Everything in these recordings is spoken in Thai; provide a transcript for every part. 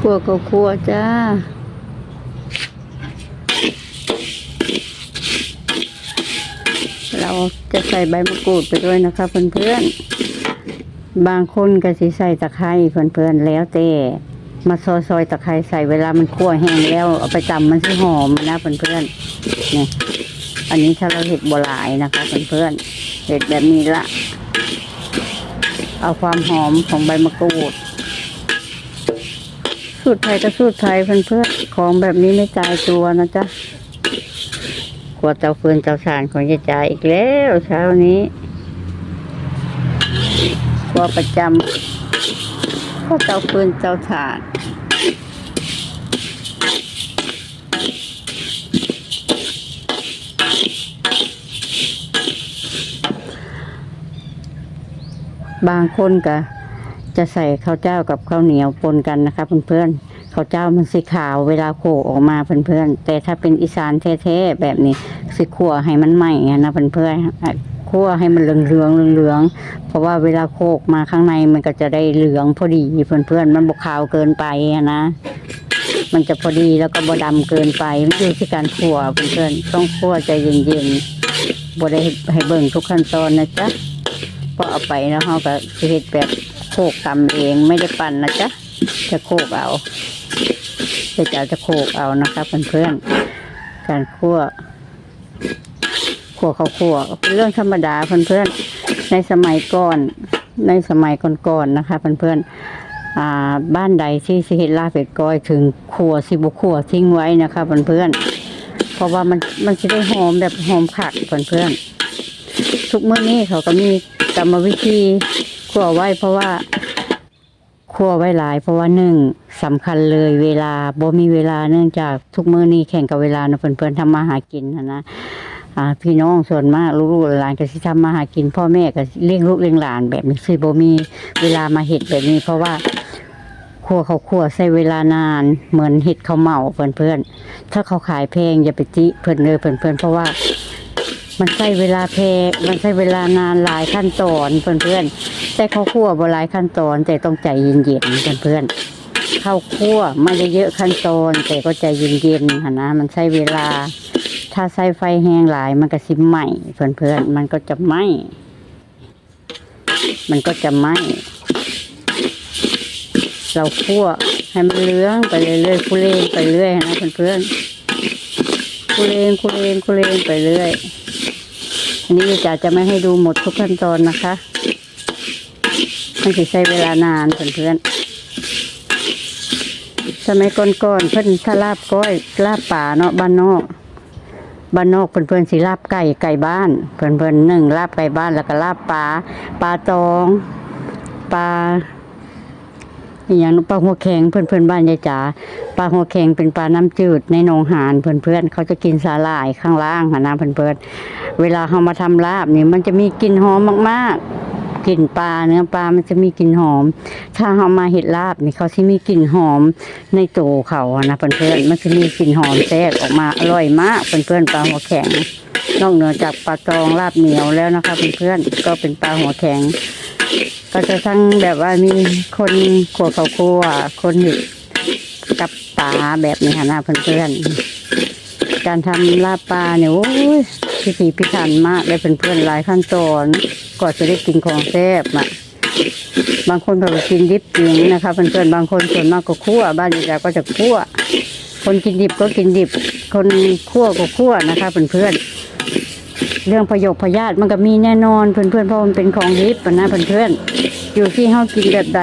คั่วก็คั่วจ้าเราจะใส่ใบมะกรูดไปด้วยนะคะเพื่อนๆ บางคนก็สิใส่ตะไคร้เพื่อนๆแล้วแต่มาซอยซอยๆตะไคร้ใส่เวลามันคั่วแห้งแล้วเอาไปตำมันสิหอมนะเพื่อนๆนี่อันนี้ถ้าเราเห็ดบัวลายนะคะเพื่อนๆเห็ดแบบนี้ละ เอาความหอมของใบมะกรูด สูตรไทยก็สูตรไทยเพื่อนๆของแบบนี้ไม่ตายตัวนะจ๊ะกลัวเจ้าฟืนเจ้าสารของยายจ่ายอีกแล้วเช้านี้กลัวประจำก็เจ้าฟืนเจ้าสารบางคนก็ จะใส่ข้าวเจ้ากับข้าวเหนียวปนกันนะคะเพื่อนๆข้าวเจ้ามันสีขาวเวลาโขออกมาเพื่อนๆแต่ถ้าเป็นอีสานแท้ๆแบบนี้สิขั่วให้มันไหม้นะเพื่อนๆอะคั่วให้มันเหลืองเหลืองๆเหลืองๆเพราะว่าเวลาโคกมาข้างในมันก็จะได้เหลืองพอดีเพื่อนๆมันบกขาวเกินไปนะมันจะพอดีแล้วก็บดำเกินไปมันอยู่ที่การคั่วเพื่อนๆต้องคั่วใจเย็นๆบได้ให้เบิ่งทุกขั้นตอนนะจ๊ะพอเอาไปแล้วเราก็เฮ็ดแบบ กตำเองไม่ได้ปั่นนะจ๊ะจะโคกเอาจะจะจะโคกเอานะคะเพื่อนๆการคั่วขัวเขาขัวเป็นเรื่องธรรมดาเพื่อนๆในสมัยก่อนในสมัยก่อนๆนะคะเพื่อนๆอ่าบ้านใดที่สิเห็ดลาเป็ดก้อยถึงขัวสิบุขัวทิ้งไว้นะคะเพื่อนๆเพราะว่ามันมันจะได้หอมแบบหอมขัดเพื่อนๆทุกเมื้อนี้เขาก็มีกรรมวิธี ขัวไว้เพราะว่าขัวไว้หลาย เพราะว่าหนึ่งสำคัญเลยเวลาบ่มีเวลาเนื่องจากทุกมื้อนี้แข่งกับเวลานะเพื่อนๆทำมาหากินนะนะพี่น้องส่วนมากลูกหลานก็สิทำมาหากิน พ่อแม่ก็เลี้ยงลูกเลี้ยงหลานแบบนี้สิบ่มีเวลามาเห็ดแบบนี้ เพราะว่าครัวเขาครัวใช้เวลานานเหมือนเห็ดเขาเหมาเพื่อนเพื่อนๆถ้าเขาขายแพงอย่าไปจิเพื่อนเลยเพื่อนเพื่อนๆเพราะว่า มันใช้เวลาแพงมันใช้เวลานานหลายขั้นตอนเพื่อนเพื่อนๆแต่เขาวคั่วบ่หลายขั้นตอน แต่ต้องใจเย็นๆเพื่อนเพื่อนๆข้าวคั่วไม่ได้เยอะขั้นตอน แต่ก็ใจเย็นๆนะมันใช้เวลา ถ้าใส่ไฟแห้งหลายมันก็สิไหม้เพื่อนๆมันก็จะไหม้มันก็จะไหม้เราคั่วให้มันเหลื้องไปเรื่อยๆคุเลงไปเรื่อยนะเพื่อนๆคุเลงคุเลงคุเลงไปเรื่อย นนี้จะจะไม่ให้ดูหมดทุกขั้นตอนนะคะมันจะใช้เวลานานเพื่อนๆสมัยก่อนๆเพื่อนถ้าลาบก้อยลาบป่าเนาะบ้านนอกบ้านนอกเพื่อนๆสิลาบไก่ไก่บ้าน เพื่อนๆหนึ่งลาบไก่บ้านแล้วก็ลาบปลาปลาตองปลา อหย่างปลาหัวแข็งเพื่อนๆบ้านยายจ๋าปลาหัวแข็งเป็นปลาน้ำจืดในหนองหานเพื่อนๆเขาจะกินสาหร่ายข้างล่างหาน้ำเพื่อนๆเวลาเขามาทำลาบนี่มันจะมีกลิ่นหอมมากๆกลิ่นปลาเนื้อปลามันจะมีกลิ่นหอม ถ้าเขามาเห็ดลาบนี่เขาสิมีกลิ่นหอมในตัวเขาอะนะเพื่อนๆมันจะมีกลิ่นหอมแทรกออกมาอร่อยมากเพื่อนๆปลาหัวแข็งนอกเหนือจากปลาตองลาบเหนียวแล้วนะคะเพื่อนๆก็เป็นปลาหัวแข็ง ก็จะทั้งแบบว่ามีคนขัวเขาวคั่วคนเห็ดกับปลาแบบนี้ค่ะนะเพื่อนๆการทำลาบปลาเนี่ยโอ้ยพิถีพิถันมากเลยเพื่อนๆหลายขั้นตอนกว่าจะได้กินของแซ่บอะบางคนก็กินดิบจริงนะคะเพื่อนๆบางคนส่วนมากก็คั่วบ้านยายก็จะคั่ว คนกินดิบก็กินดิบ คนคั่วก็คั่วนะคะเพื่อนๆ เรื่องประโยคพยาธิมันก็มีแน่นอนเพื่อนๆเพราะมันเป็นของดิบอะนะเพื่อนๆอนอยู่ที่เฮากินแบบใด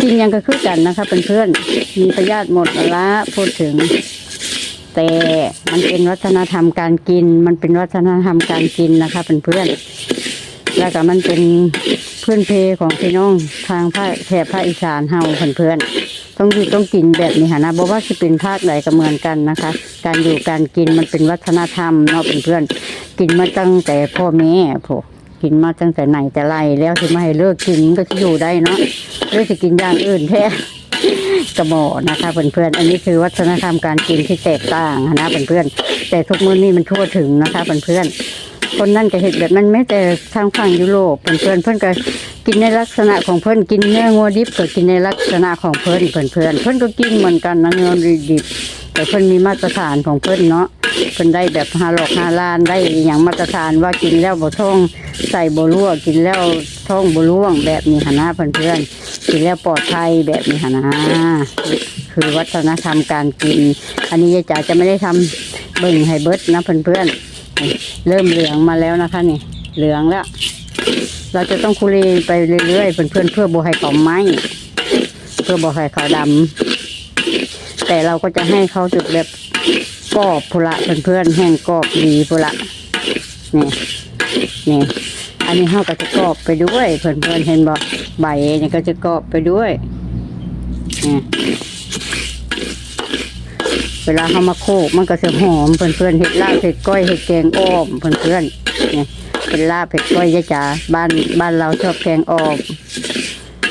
กินยังก็คือกันนะคะเพื่อนๆมีพยาธิหมดละพูดถึง แต่มันเป็นวัฒนธรรมการกิน มันเป็นวัฒนธรรมการกินนะคะเพื่อนๆแล้วก็มันเป็นเพื้นเพของพี่น้องทางภาคแถบภาคอีสานเฮาเพื่อนๆ ต้องอยู่ต้องกินแบบนี้ค่ะนะบอกว่าจะเป็นภาคใดก็เหมือนกันนะคะ การอยู่การกินมันเป็นวัฒนธรรมเนาะเพื่อนๆกินมาตั้งแต่พ่อแม่พวกกินมาตั้งแต่ไหนแต่ไรแล้วที่ไม่ให้เลิกกินก็จะอยู่ได้เนาะเลิกจะกินอย่างอื่นแท้กระหมอนะคะเพื่อนๆ อันนี้คือวัฒนธรรมการกินที่แตกต่างนะเพื่อนๆ แต่ทุกมื้อนี้มันทั่วถึงนะคะเพื่อนๆ คนนั่นก็เห็นแบบนั้นแม้แต่ทางฝั่งยุโรปเพื่อนๆเพื่อนก็กินในลักษณะของเพิ่อนกินเนื้องัวดิบก็กินในลักษณะของเพิ่อนเพิ่อนเพิ่นเพิ่นก็กินเหมือนกันนะเนื้อดิบแต่เพิ่อนมีมาตรฐานของเพิ่อนเนาะเพิ่อนได้แบบฮาหลอกฮาลานได้อย่างมาตรฐานว่ากินแล้วบ่ท้องใส่บ่รั่วกินแล้วท้องบ่ร่วงแบบนี้หนนะเพิ่นเพื่อนกินแล้วปลอดภัยแบบนี้หนนะคือวัฒนธรรมการกิน อันนี้ยายจ๋าจะไม่ได้ทำเบิ่งให้เบิดนะเพื่อนๆ เริ่มเหลืองมาแล้วนะคะนี่ เหลืองแล้ว เราจะต้องคุเรไปเรื่อยๆเพื่อนๆเพื่อบ่ให้เขาไหม้เพื่อบให้เขาดำแต่เราก็จะให้เขาจุดแบบกรอบพุละเพื่อนๆแห้งกรอบดีพุละนี่นี่อันนี้เขาก็จะกรอบไปด้วยเพื่อนๆเห็นบ่ใบนี่ก็จะกรอบไปด้วยนี่ เวลาเขามาโคกมันก็จะหอมเพื่อนๆเห็ดลาบเห็ดก้อยเห็ดแกงอ้อมเพื่อนๆเนี่ยเป็นลาบเห็ดก้อยยายจ๋าบ้านบ้านเราชอบแกงอ้อม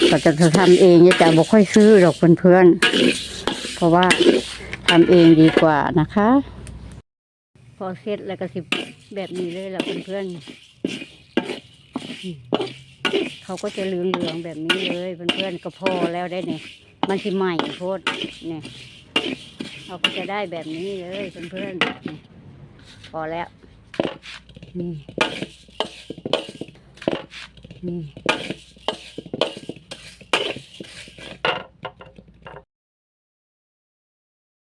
ก็จะทำเองยายจ๋าบอกค่อยซื้อหรอกเพื่อนๆเพราะว่าทำเองดีกว่านะคะ พอเสร็จแล้วก็สิแบบนี้เลยแหละเพื่อนๆเขาก็จะเหลืองๆแบบนี้เลยเพื่อนๆก็พอแล้วได้เนี่ยมันสิใหม่โพดเนี่ย เราก็จะได้แบบนี้เลยเพื่อนๆพอแล้ว นี่ นี่